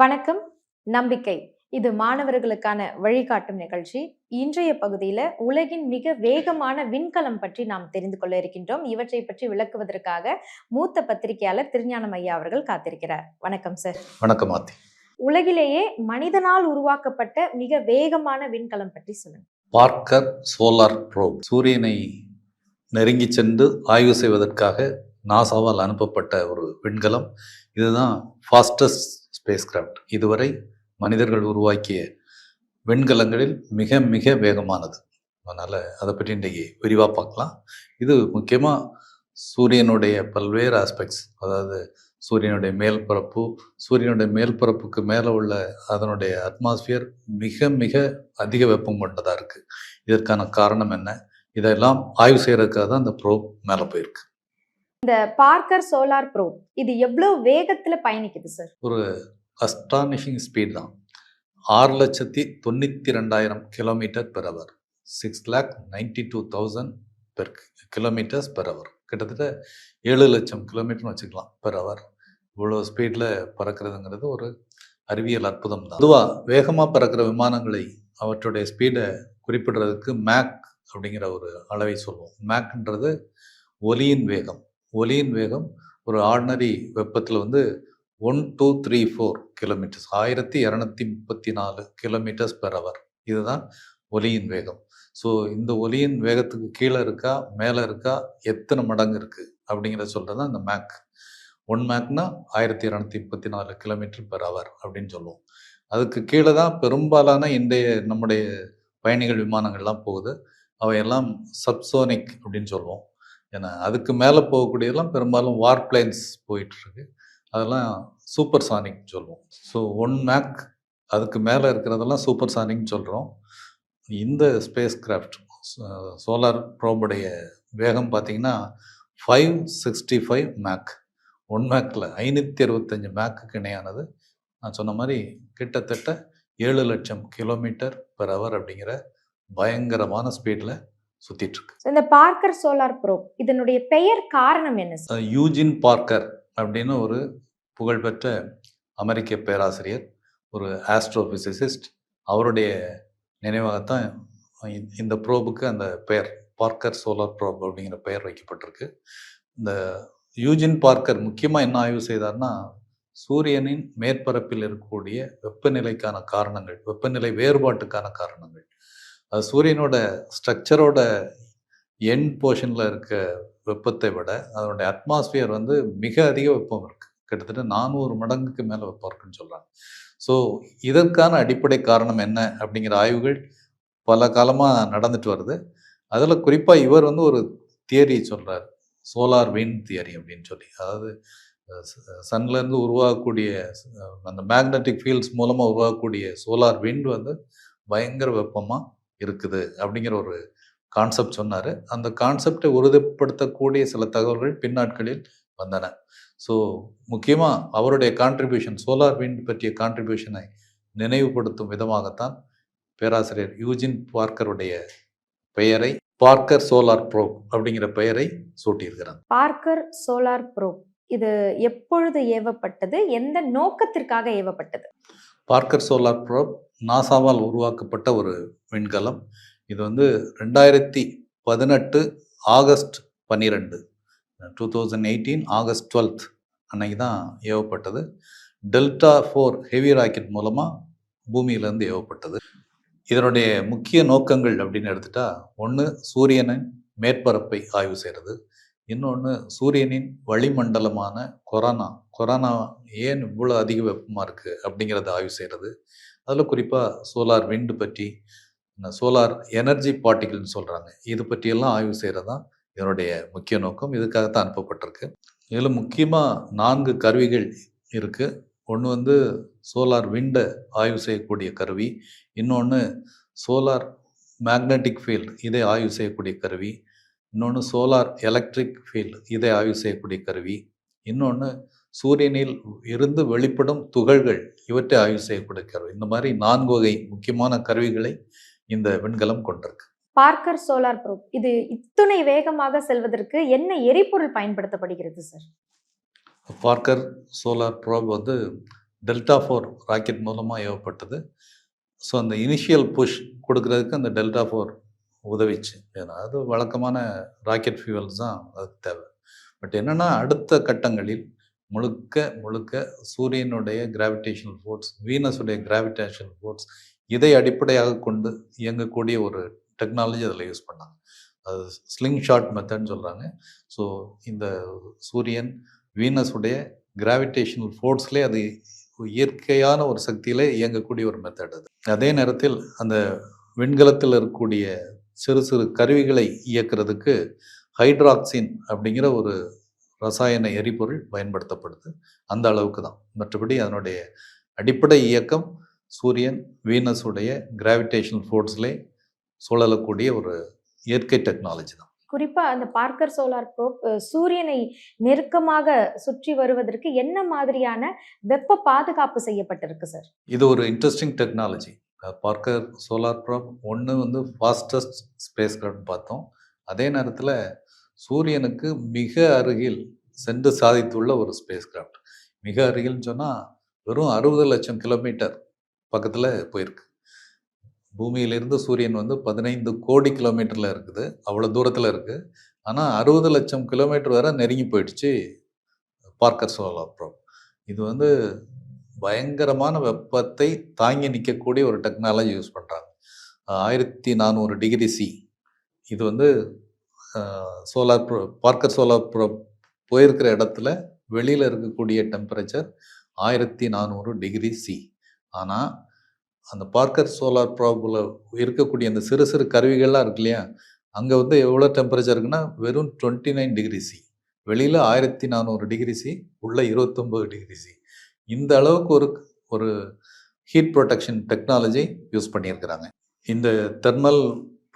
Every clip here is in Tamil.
வணக்கம். நம்பிக்கை. இது மாணவர்களுக்கான வழிகாட்டும் நிகழ்ச்சி. இன்றைய பகுதியில உலகின் மிக வேகமான விண்கலம் பற்றி நாம் தெரிந்து கொள்ள இருக்கின்றோம். இவற்றை பற்றி விளக்குவதற்காக மூத்த பத்திரிகையாளர் திருஞானம் ஐயா அவர்கள் காத்திருக்கிறார். வணக்கம் சார் வணக்கம் ஆத்தி. உலகிலேயே மனிதனால் உருவாக்கப்பட்ட மிக வேகமான விண்கலம் பற்றி சொல்லுங்க. Parker solar probe. சூரியனை நெருங்கி சென்று ஆய்வு செய்வதற்காக நாசாவால் அனுப்பப்பட்ட ஒரு விண்கலம். இதுதான் ஃபாஸ்டஸ்ட் ஸ்பேஸ் கிராஃப்ட் இதுவரை மனிதர்கள் உருவாக்கிய விண்கலங்களில் மிக மிக வேகமானது. அதனால் அதை பற்றி இன்றைக்கி விரிவாக பார்க்கலாம். இது முக்கியமாக சூரியனுடைய பல்வேறு ஆஸ்பெக்ட்ஸ் அதாவது சூரியனுடைய மேல் பரப்பு சூரியனுடைய மேல் பரப்புக்கு மேலே உள்ள அதனுடைய அட்மாஸ்பியர் மிக மிக அதிக வெப்பம் கொண்டதாக இருக்குது இதற்கான காரணம் என்ன? இதெல்லாம் ஆய்வு செய்யறதுக்காக தான் இந்த ப்ரோப் மேலே போயிருக்கு. இந்த பார்க்கர் சோலார் ப்ரோ இது எவ்வளவு வேகத்துல பயணிக்குது சார் ஒரு அஸ்டானிஷிங் ஸ்பீட் தான். ஆறு லட்சத்தி தொண்ணூற்றி ரெண்டாயிரம் kilometre per hour six lakh ninety two thousand per kilometres per hour கிட்டத்தட்ட ஏழு லட்சம் கிலோமீட்டர்னு வச்சுக்கலாம் பெர் அவர் இவ்வளோ ஸ்பீடில் பறக்கிறதுங்கிறது ஒரு அறிவியல் அற்புதம் தான். பொதுவாக வேகமாக பறக்கிற விமானங்களை அவற்றுடைய ஸ்பீடை குறிப்பிடுறதுக்கு மேக் அப்படிங்கிற ஒரு அளவை சொல்லுவோம் மேக்ன்றது ஒலியின் வேகம். ஒலியின் வேகம் ஒரு ஆர்டினரி வெப்பத்தில் வந்து one two three four kilometres ஆயிரத்தி இரநூத்தி முப்பத்தி நாலு கிலோமீட்டர்ஸ் பெர் அவர் இதுதான் ஒலியின் வேகம். ஸோ இந்த ஒலியின் வேகத்துக்கு கீழே இருக்கா மேலே இருக்கா எத்தனை மடங்கு இருக்குது அப்படிங்கிறத சொல்கிறது தான் இந்த மேக் ஒன் மேக்னா ஆயிரத்தி இரநூத்தி முப்பத்தி நாலு கிலோமீட்டர் பெர் அவர் அப்படின்னு சொல்லுவோம். அதுக்கு கீழே தான் பெரும்பாலான இன்றைய நம்முடைய பயணிகள் விமானங்கள்லாம் போகுது. அவையெல்லாம் சப்சோனிக் அப்படின்னு சொல்லுவோம். ஏன்னா அதுக்கு மேலே போகக்கூடியதெல்லாம் பெரும்பாலும் வார் பிளேன்ஸ் போயிட்டுருக்கு அதெல்லாம் சூப்பர் சானிக் சொல்லுவோம் ஸோ ஒன் மேக் அதுக்கு மேலே இருக்கிறதெல்லாம் சூப்பர் சானிக்னு சொல்கிறோம் இந்த ஸ்பேஸ் கிராஃப்ட் சோலார் ப்ரோபுடைய வேகம் பார்த்தீங்கன்னா five sixty five Mach one மேக்கில் ஐநூற்றி அறுபத்தஞ்சு மேக்குக்கு இணையானது. நான் சொன்ன மாதிரி கிட்டத்தட்ட ஏழு லட்சம் கிலோமீட்டர் பெர் ஹவர் அப்படிங்கிற பயங்கரமான ஸ்பீடில் சுற்றிட்டுருக்கு இந்த பார்க்கர் சோலார் ப்ரோ இதனுடைய பெயர் காரணம் என்ன யூஜின் பார்க்கர். அப்படின்னு ஒரு புகழ்பெற்ற அமெரிக்க பேராசிரியர் ஒரு ஆஸ்ட்ரோபிசிசிஸ்ட் அவருடைய நினைவாகத்தான் இந்த- ப்ரோபுக்கு அந்த பெயர் பார்க்கர் சோலார் ப்ரோப் அப்படிங்கிற பெயர் வைக்கப்பட்டிருக்கு. இந்த யூஜின் பார்க்கர் முக்கியமாக என்ன ஆய்வு செய்தார்னா சூரியனின் மேற்பரப்பில் இருக்கக்கூடிய வெப்பநிலைக்கான காரணங்கள் வெப்பநிலை வேறுபாட்டுக்கான காரணங்கள். அது சூரியனோட ஸ்ட்ரக்சரோட எண்ட் போர்ஷனில் இருக்க வெப்பத்தை விட அதனுடைய அட்மாஸ்பியர் வந்து மிக அதிக வெப்பம் இருக்குது கிட்டத்தட்ட நானூறு மடங்குக்கு மேலே வெப்பம் இருக்குன்னு சொல்கிறாங்க ஸோ இதற்கான அடிப்படை காரணம் என்ன அப்படிங்கிற ஆய்வுகள் பல காலமாக நடந்துட்டு வருது. அதில் குறிப்பாக இவர் வந்து ஒரு தியரி சொல்கிறார் சோலார் விண்ட் தியரி அப்படின்னு சொல்லி. அதாவது சன்லேருந்து உருவாகக்கூடிய அந்த மேக்னெட்டிக் ஃபீல்ட்ஸ் மூலமாக உருவாகக்கூடிய சோலார் விண்ட் வந்து பயங்கர வெப்பமாக இருக்குது அப்படிங்கிற ஒரு கான்செப்ட் சொன்னார். அந்த கான்செப்டை உறுதிப்படுத்தக்கூடிய சில தகவல்கள் பின்னாட்களில் வந்தன. ஸோ முக்கியமாக அவருடைய கான்ட்ரிபியூஷன் சோலார் விண்ட் பற்றிய கான்ட்ரிபியூஷனை நினைவுபடுத்தும் விதமாகத்தான் பேராசிரியர் யூஜின் பார்க்கருடைய பெயரை பார்க்கர் சோலார் ப்ரோ அப்படிங்கிற பெயரை சூட்டியிருக்கிறார். பார்க்கர் சோலார் ப்ரோ இது எப்பொழுது ஏவப்பட்டது? எந்த நோக்கத்திற்காக ஏவப்பட்டது? பார்க்கர் சோலார் ப்ரோப் நாசாவால் உருவாக்கப்பட்ட ஒரு விண்கலம். இது வந்து ரெண்டாயிரத்தி பதினெட்டு ஆகஸ்ட் பன்னிரெண்டு. Two thousand eighteen August twelfth அன்னைக்கு தான் ஏவப்பட்டது. டெல்டா ஃபோர் ஹெவி ராக்கெட் மூலமாக பூமியிலேருந்து ஏவப்பட்டது. இதனுடைய முக்கிய நோக்கங்கள் அப்படின்னு எடுத்துட்டா ஒன்று சூரியனின் மேற்பரப்பை ஆய்வு செய்கிறது இன்னொன்று சூரியனின் வளிமண்டலமான கொரோனா. கொரோனா ஏன் இவ்வளோ அதிக வெப்பமாக இருக்குது அப்படிங்கிறத ஆய்வு செய்கிறது அதில் குறிப்பாக சோலார் விண்டு பற்றி சோலார் எனர்ஜி பார்ட்டிகள்னு சொல்கிறாங்க இது பற்றியெல்லாம் ஆய்வு செய்கிறது தான் இதனுடைய முக்கிய நோக்கம். இதுக்காகத்தான் அனுப்பப்பட்டிருக்கு. இதில் முக்கியமாக நான்கு கருவிகள் இருக்குது ஒன்று வந்து சோலார் விண்டை ஆய்வு செய்யக்கூடிய கருவி. இன்னொன்று சோலார் மேக்னெட்டிக் ஃபீல்டு இதை ஆய்வு செய்யக்கூடிய கருவி. இன்னொன்று சோலார் எலக்ட்ரிக் ஃபீல்ட் இதை ஆய்வு செய்யக்கூடிய கருவி. இன்னொன்று சூரியனில் இருந்து வெளிப்படும் துகள்கள் இவற்றை ஆய்வு செய்யக்கூடிய கருவி. இந்த மாதிரி நான்கு வகை முக்கியமான கருவிகளை இந்த விண்கலம் கொண்டிருக்கு. பார்க்கர் சோலார் ப்ரோ இது இத்துணை வேகமாக செல்வதற்கு என்ன எரிபொருள் பயன்படுத்தப்படுகிறது சார்? பார்க்கர் சோலார் ப்ரோப் வந்து டெல்டா ஃபோர் ராக்கெட் மூலமாக ஏவப்பட்டது. ஸோ அந்த இனிஷியல் புஷ் கொடுக்கறதுக்கு அந்த டெல்டா ஃபோர் உதவிச்சு. ஏன்னா அது வழக்கமான ராக்கெட் ஃபியூவல்ஸ் தான் அதுக்கு தேவை. பட் என்னென்னா அடுத்த கட்டங்களில் முழுக்க முழுக்க சூரியனுடைய கிராவிடேஷனல் ஃபோர்ஸ் வீனஸுடைய கிராவிடேஷனல் ஃபோர்ஸ் இதை அடிப்படையாக கொண்டு இயங்கக்கூடிய ஒரு டெக்னாலஜி அதில் யூஸ் பண்ணாங்க அது ஸ்லிங் ஷாட் மெத்தட்னு சொல்கிறாங்க ஸோ இந்த சூரியன் வீனஸுடைய கிராவிடேஷனல் ஃபோர்ஸ்லேயே அது இயற்கையான ஒரு சக்தியிலே இயங்கக்கூடிய ஒரு மெத்தட் அது. அதே நேரத்தில் அந்த விண்கலத்தில் இருக்கக்கூடிய சிறு சிறு கருவிகளை இயக்கிறதுக்கு ஹைட்ராக்சின் அப்படிங்கிற ஒரு ரசாயன எரிபொருள் பயன்படுத்தப்படுது. அந்த அளவுக்கு தான். மற்றபடி அதனுடைய அடிப்படை இயக்கம் சூரியன் வீனஸுடைய கிராவிடேஷனல் ஃபோர்ஸ்லே சுழலக்கூடிய ஒரு இயற்கை டெக்னாலஜி தான். குறிப்பா அந்த பார்க்கர் சோலார் ப்ரோப் சூரியனை நெருக்கமாக சுற்றி வருவதற்கு என்ன மாதிரியான வெப்ப பாதுகாப்பு செய்யப்பட்டிருக்கு சார்? இது ஒரு interesting technology Parker solar probe ஒன்று வந்து ஃபாஸ்டஸ்ட் ஸ்பேஸ் கிராஃப்ட் பார்த்தோம். அதே நேரத்தில் சூரியனுக்கு மிக அருகில் சென்று சாதித்துள்ள ஒரு ஸ்பேஸ் கிராஃப்ட் மிக அருகில்னு சொன்னால் வெறும் அறுபது லட்சம் கிலோமீட்டர் பக்கத்தில் போயிருக்கு. பூமியிலிருந்து சூரியன் வந்து பதினைந்து கோடி கிலோமீட்டரில் இருக்குது. அவ்வளோ தூரத்தில் இருக்குது ஆனால் அறுபது லட்சம் கிலோமீட்டர் வரை நெருங்கி போயிடுச்சு பார்க்கர் சோலார் ப்ரோப். இது வந்து பயங்கரமான வெப்பத்தை தாங்கி நிற்கக்கூடிய ஒரு டெக்னாலஜி யூஸ் பண்ணுறாங்க ஆயிரத்தி நானூறு டிகிரி சி. இது வந்து solar probe Parker solar probe போயிருக்கிற இடத்துல வெளியில் இருக்கக்கூடிய டெம்பரேச்சர் ஆயிரத்தி நானூறு டிகிரி சி. ஆனால் அந்த பார்க்கர் சோலார் ப்ராபில் இருக்கக்கூடிய அந்த சிறு சிறு கருவிகள்லாம் இருக்கு இல்லையா? அங்கே வந்து எவ்வளோ டெம்பரேச்சர் இருக்குன்னா வெறும் டுவெண்ட்டி நைன் டிகிரி சி வெளியில் ஆயிரத்தி நானூறு டிகிரி சி உள்ளே இருபத்தொம்பது டிகிரி சி இந்த அளவுக்கு ஒரு ஒரு ஹீட் ப்ரொடெக்ஷன் டெக்னாலஜி யூஸ் பண்ணியிருக்கிறாங்க. இந்த தெர்மல்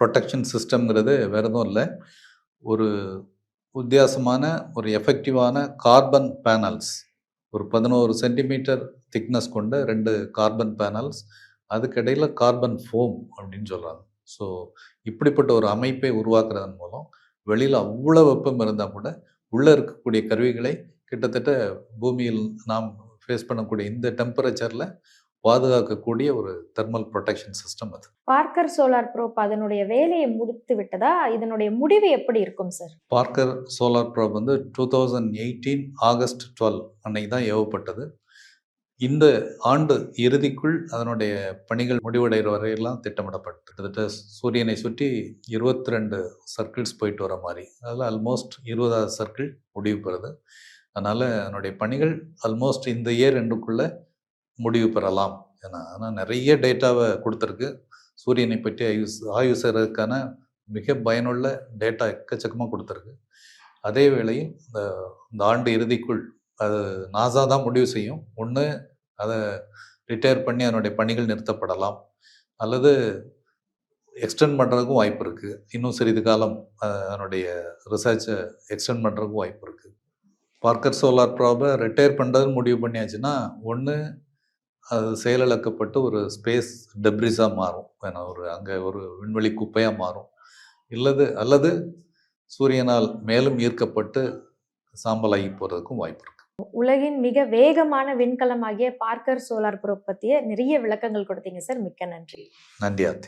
ப்ரொடெக்ஷன் சிஸ்டம்ங்கிறது வேறு எதுவும் இல்லை. ஒரு வித்தியாசமான ஒரு எஃபெக்டிவான கார்பன் பேனல்ஸ் ஒரு பதினோரு சென்டிமீட்டர் திக்னஸ் கொண்ட ரெண்டு கார்பன் பேனல்ஸ் அதுக்கிடையில் கார்பன் ஃபோம் அப்படின்னு சொல்கிறாங்க ஸோ இப்படிப்பட்ட ஒரு அமைப்பை உருவாக்குறதன் மூலம் வெளியில் அவ்வளோ வெப்பம் இருந்தால் கூட உள்ளே இருக்கக்கூடிய கருவிகளை கிட்டத்தட்ட பூமியில் நாம் ஃபேஸ் பண்ணக்கூடிய இந்த டெம்பரேச்சரில் பாதுகாக்கக்கூடிய ஒரு தெர்மல் ப்ரொடெக்ஷன் சிஸ்டம் அது. பார்க்கர் சோலார் ப்ரோப் அதனுடைய வேலையை முடித்து விட்டதா? இதனுடைய முடிவு எப்படி இருக்கும் சார் பார்க்கர் சோலார் ப்ராப் வந்து two thousand eighteen August twelve அன்னைக்கு தான் ஏவப்பட்டது. இந்த ஆண்டு இறுதிக்குள் அதனுடைய பணிகள் முடிவடைகிற வரையெல்லாம் திட்டமிடப்பட்டு கிட்டத்தட்ட சூரியனை சுற்றி இருபத்தி ரெண்டு சர்க்கிள்ஸ் போயிட்டு வர மாதிரி. அதில் ஆல்மோஸ்ட் இருபதாவது சர்க்கிள் முடிவு பெறுது. அதனால் அதனுடைய பணிகள் ஆல்மோஸ்ட் இந்த இயர் ரெண்டுக்குள்ளே முடிவு பெறலாம். ஏன்னா ஆனால் நிறைய டேட்டாவை கொடுத்துருக்கு. சூரியனை பற்றி ஆய்வு ஆய்வு செய்கிறதுக்கான மிக பயனுள்ள டேட்டா எக்கச்சக்கமாக கொடுத்துருக்கு. அதே வேளையில் இந்த இந்த ஆண்டு இறுதிக்குள் அது நாசா தான் முடிவு செய்யும். ஒன்று அதை ரிட்டையர் பண்ணி அதனுடைய பணிகள் நிறுத்தப்படலாம். அல்லது எக்ஸ்டெண்ட் பண்ணுறதுக்கும் வாய்ப்பு இருக்குது இன்னும் சிறிது காலம் அதனுடைய ரிசர்ச்சை எக்ஸ்டெண்ட் பண்ணுறதுக்கும் வாய்ப்பு இருக்குது பார்க்கர் சோலார் ப்ராபை ரிட்டையர் பண்ணுறதுன்னு முடிவு பண்ணியாச்சுன்னா ஒன்று அது செயலிழக்கப்பட்டு ஒரு ஸ்பேஸ் டெப்ரிஸாக மாறும். ஏன்னா ஒரு அங்கே ஒரு விண்வெளி குப்பையாக மாறும். இல்லது அல்லது சூரியனால் மேலும் ஈர்க்கப்பட்டு சாம்பலாகி போகிறதுக்கும் வாய்ப்பு இருக்குது உலகின் மிக வேகமான விண்கலமாகிய பார்க்கர் சோலார் ப்ரோப் பற்றிய நிறைய விளக்கங்கள் கொடுத்தீங்க சார். மிக்க நன்றி. நன்றி ஆர்த்தி.